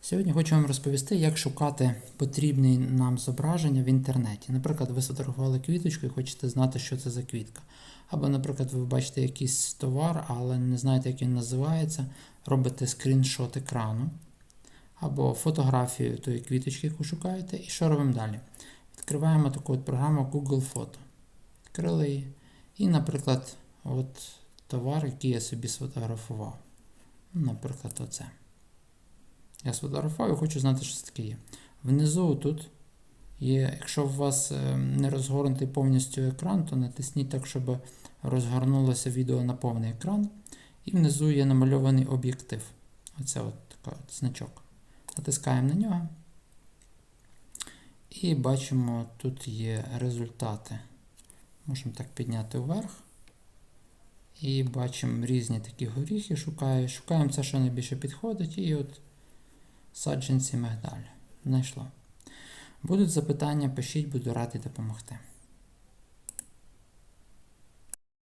Сьогодні хочу вам розповісти, як шукати потрібні нам зображення в інтернеті. Наприклад, ви сфотографували квіточку і хочете знати, що це за квітка. Або, наприклад, ви бачите якийсь товар, але не знаєте, як він називається, робите скріншот екрану, або фотографію тої квіточки, яку шукаєте, і що робимо далі? Відкриваємо таку от програму Google Фото. Відкрили її. І, наприклад, от товар, який я собі сфотографував. Наприклад, оце. Я сфотографував і хочу знати, що це таке є. Внизу тут є, якщо у вас е, не розгорнутий повністю екран, то натисніть так, щоб розгорнулося відео на повний екран. І внизу є намальований об'єктив. Оце от такий от значок. Натискаємо на нього. І бачимо, тут є результати. Можемо так підняти вверх. І бачимо різні такі горіхи. Шукаю. Шукаємо це, що найбільше підходить, і от саджанці мигдаль. Найшло. Будуть запитання, пишіть, буду радий допомогти.